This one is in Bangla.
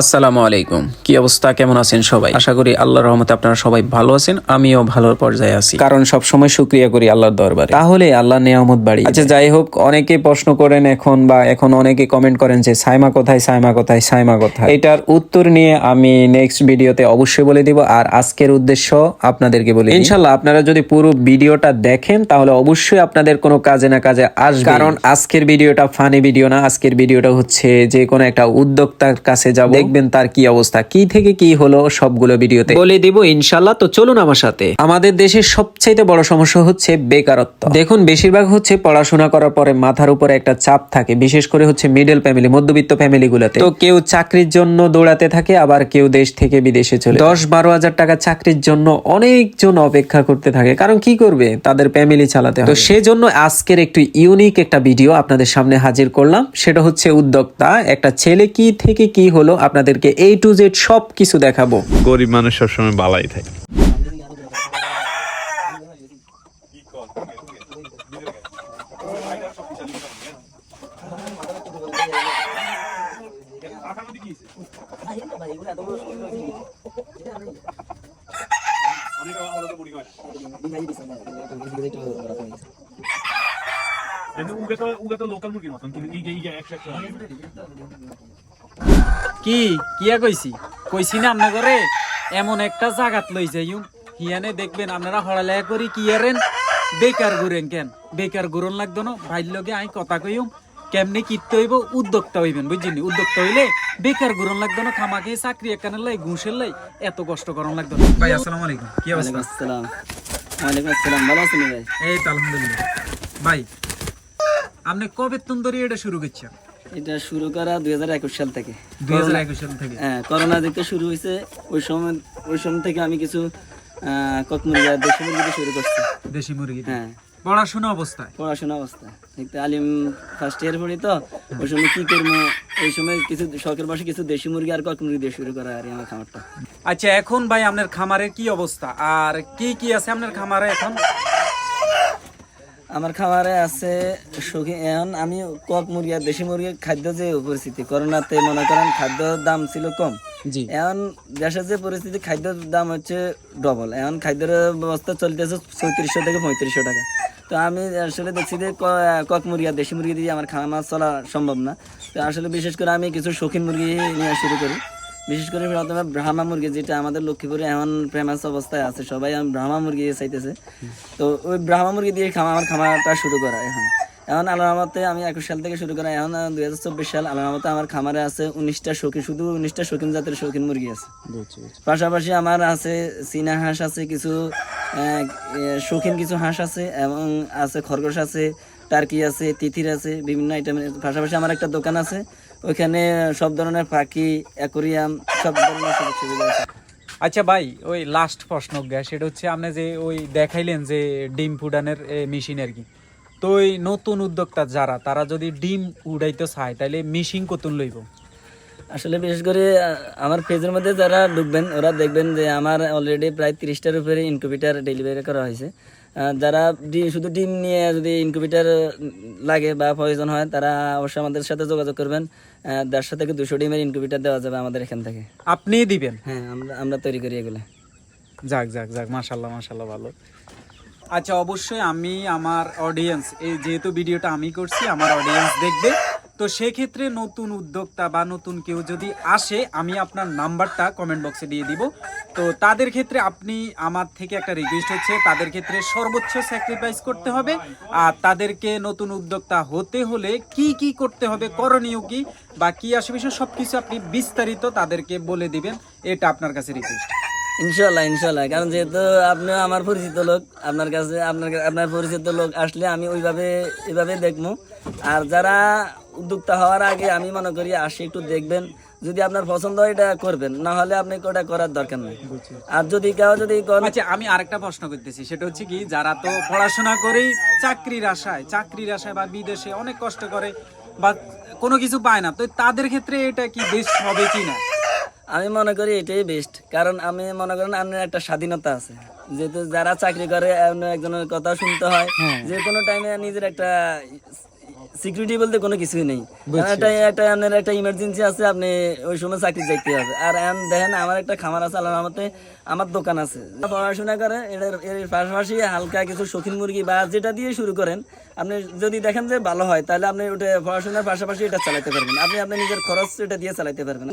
আসসালামু আলাইকুম। কি অবস্থা? কেমন আছেন সবাই? আশা করি আল্লাহর রহমতে আপনারা সবাই ভালো আছেন আমিও ভালোর পর্যায়ে আছি। কারণ সব সময় শুক্রিয়া করি আল্লাহর দরবারে। তাহলে আল্লাহ নিয়ামত বাড়ি আচ্ছা যাই হোক অনেকে প্রশ্ন করেন এখন বা এখন অনেকে কমেন্ট করেন যে সাইমা কোথায় সাইমা কোথায় সাইমা কোথায়? এটার উত্তর নিয়ে আমি নেক্সট ভিডিওতে অবশ্যই বলে দিব আর আজকের উদ্দেশ্য আপনাদেরকে বলি ইনশাল্লাহ আপনারা যদি পুরো ভিডিওটা দেখেন তাহলে অবশ্যই আপনাদের কোনো কাজে না কাজে আসবে। কারণ আজকের ভিডিওটা ফানি ভিডিও না আজকের ভিডিওটা হচ্ছে যে কোনো একটা উদ্যোক্তার কাছে যাব। দেখবেন তার কি অবস্থা কি থেকে কি হলো সবগুলো ভিডিওতে। বলে দিব ইনশাল্লাহ তো চলুন আমার সাথে। আমাদের দেশের সবচাইতে বড় সমস্যা হচ্ছে বেকারত্ব। দেখুন বেশিরভাগ হচ্ছে পড়াশোনা করার পরে মাথার উপরে একটা চাপ থাকে বিশেষ করে হচ্ছে মিডল ফ্যামিলি মধ্যবিত্ত ফ্যামিলি গুলাতে। তো কেউ চাকরির জন্য দৌড়াতে থাকে আবার কেউ দেশ থেকে বিদেশে চলে দশ বারো হাজার টাকা চাকরির জন্য অনেকজন অপেক্ষা করতে থাকে কারণ কি করবে? তাদের ফ্যামিলি চালাতে তো সেজন্য আজকের একটু ইউনিক একটা ভিডিও আপনাদের সামনে হাজির করলাম সেটা হচ্ছে উদ্যোক্তা একটা ছেলে কি থেকে কি হলো আপনাদেরকে এই টু জেড সব কিছু দেখাবো। গরিব মানুষ সবসময় বালাই থাকে। উগে তো উগে তো লোকাল মুরগির মতন কিন্তু এই যে এই যে একশো একশো কি কিয়া কইছি? কইছি না আপনার ঘরে এমন একটা জাগাত লই যাইম হিয়ানে দেখবেন আপনারা হড়ালেয়া করি কি আরেন বেকার ঘুরেন কেন? বেকার ঘুরন লাগতো না ভাইর লগে আই কথা কইম কেমনে কিনতে হইব উদ্যোক্তা হইবেন বুঝছেন উদ্যোক্তা হইলে বেকার ঘুরন লাগতো না খামাকে চাকরি একানের লাই ঘুষের লাই এত কষ্ট করন লাগতো না। ভাই আসসালামু আলাইকুম। কি অবস্থা? আসসালাম। ওয়ালাইকুম আসসালাম। ভালো আছেন ভাই? এই তো আলহামদুলিল্লাহ। ভাই আপনি কবে তুন ধরে এটা শুরু করছেন? এটা শুরু করা দুই হাজার একুশ সাল থেকে। দুই হাজার একুশ সাল থেকে। হ্যাঁ করোনা থেকে শুরু হয়েছে ওই সময় ওই সময় থেকে আমি কিছু কক মুরগি আর দেশি মুরগি শুরু করছি। দেশি মুরগি হ্যাঁ। পড়াশোনা অবস্থায়? পড়াশোনা অবস্থা। দেখতে আলিম ফার্স্ট ইয়ার পড়ি তো ওই সময় কি করব এই সময় কিছু শখের বসে কিছু দেশি মুরগি আর কক মুরগি দিয়ে শুরু করা আর আমার খামারটা। আচ্ছা এখন ভাই আপনার খামারের কি অবস্থা? আর কি কি আছে আপনার খামারে এখন? আমার খামারে আছে সখী। এখন আমি কক মুরগি আর দেশি মুরগির খাদ্য যে পরিস্থিতি করোনাতে মনে করেন খাদ্য দাম ছিল কম। জি। এখন দেশের যে পরিস্থিতি খাদ্যের দাম হচ্ছে ডবল এখন খাদ্যের ব্যবস্থা চলতেছে চৌত্রিশশো থেকে পঁয়ত্রিশশো টাকা। তো আমি আসলে দেখছি যে কক মুরগি আর দেশি মুরগি দিয়ে আমার খামার চলা সম্ভব না। তো আসলে বিশেষ করে আমি কিছু শৌখিন মুরগি নিয়ে শুরু করি। বিশেষ করে প্রথমে ব্রাহ্মা মুরগি যেটা আমাদের লক্ষ্মীপুরে এমন ফেমাস অবস্থায় আছে সবাই ব্রাহ্মা মুরগি চাইতেছে। তো ওই ব্রাহ্মা মুরগি দিয়ে খামা আমার খামারটা শুরু করা এখন। এখন আল্লাহমতে আমি একুশ সাল থেকে শুরু করা এখন দুই হাজার চব্বিশ সাল আল্লাহমতে আমার খামারে আছে উনিশটা শৌখিন শুধু উনিশটা শৌখিন জাতের শৌখিন মুরগি আছে। পাশাপাশি আমার আছে চীনা হাঁস আছে কিছু শৌখিন কিছু হাঁস আছে এবং আছে খরগোশ আছে টার্কি আছে তিথির আছে বিভিন্ন আইটেমের পাশাপাশি আমার একটা দোকান আছে ওইখানে সব ধরনের পাখি অ্যাকোরিয়াম সব ধরনের সুযোগ সুবিধা আছে। আচ্ছা ভাই ওই লাস্ট প্রশ্ন গ্যা সেটা হচ্ছে আপনি যে ওই দেখাইলেন যে ডিম ফুডানের মেশিন আর কি। তো ওই নতুন উদ্যোক্তা যারা তারা যদি ডিম উড়াইতে চায় তাহলে মেশিন কতন লইব? আসলে বিশেষ করে আমার পেজের মধ্যে যারা ঢুকবেন ওরা দেখবেন যে আমার অলরেডি প্রায় তিরিশটার উপরে ইনকিউবেটার ডেলিভারি করা হয়েছে। যারা শুধু ডিম নিয়ে যদি ইনকিউবেটার লাগে বা প্রয়োজন হয় তারা অবশ্যই আমাদের সাথে যোগাযোগ করবেন। দেড়শো থেকে দুশো ডিমের ইনকিউবেটার দেওয়া যাবে আমাদের এখান থেকে। আপনিই দিবেন? হ্যাঁ আমরা আমরা তৈরি করি এগুলো। যাক যাক যাক মাশাল্লাহ মাশাল্লাহ ভালো। আচ্ছা অবশ্যই আমি আমার অডিয়েন্স এই যেহেতু ভিডিওটা আমি করছি আমার অডিয়েন্স দেখবে। তো সেক্ষেত্রে নতুন উদ্যোক্তা বা নতুন কেউ যদি আসে, আমি আপনার নাম্বারটা কমেন্ট বক্সে দিয়ে দিব। তো তাদের ক্ষেত্রে আপনি আমার থেকে একটা রিকোয়েস্ট হচ্ছে, তাদের ক্ষেত্রে সর্বোচ্চ স্যাক্রিফাইস করতে হবে। আর তাদেরকে নতুন উদ্যোক্তা হতে হলে কি কি করতে হবে, করণীয় কি, বা কি আসবে সব কিছু আপনি বিস্তারিত তাদেরকে বলে দিবেন, এটা আপনার কাছে রিকোয়েস্ট ইনশাল্লাহ ইনশাল্লাহ কারণ যেহেতু আপনি আমার পরিচিত লোক আপনার কাছে আপনার আপনার পরিচিত লোক আসলে আমি ওইভাবে এইভাবে দেখব আর যারা উদ্যোক্তা হওয়ার আগে আমি মনে করি আসি একটু দেখবেন। যদি আপনার পছন্দ হয় এটা করবেন না হলে আপনি ওটা করার দরকার নেই। আর যদি কেউ যদি আচ্ছা আমি আরেকটা প্রশ্ন করতেছি। সেটা হচ্ছে কি যারা তো পড়াশোনা করেই চাকরির আশায় চাকরির আশায় বা বিদেশে অনেক কষ্ট করে বা কোনো কিছু পায় না তো তাদের ক্ষেত্রে এটা কি বেস্ট হবে কি না আমি মনে করি এটাই বেস্ট কারণ আমি মনে করেন আপনার একটা স্বাধীনতা আছে। যেহেতু যারা চাকরি করে একজনের কথা শুনতে হয় যে কোনো টাইমে নিজের একটা সিকিউরিটি বলতে কোনো কিছুই নেই। একটা একটা আপনার একটা ইমার্জেন্সি আছে আপনি ওই সময় চাকরি যাইতে হবে। আর এখন দেখেন আমার একটা খামার আছে আল্লাহর রহমতে আমার দোকান আছে। পড়াশোনা করে এটার এর পাশাপাশি হালকা কিছু শৌখিন মুরগি বা যেটা দিয়ে শুরু করেন আপনি যদি দেখেন যে ভালো হয় তাহলে আপনি ওটা পড়াশোনার পাশাপাশি এটা চালাতে পারবেন। আপনি আপনার নিজের খরচ এটা দিয়ে চালাতে পারবেন।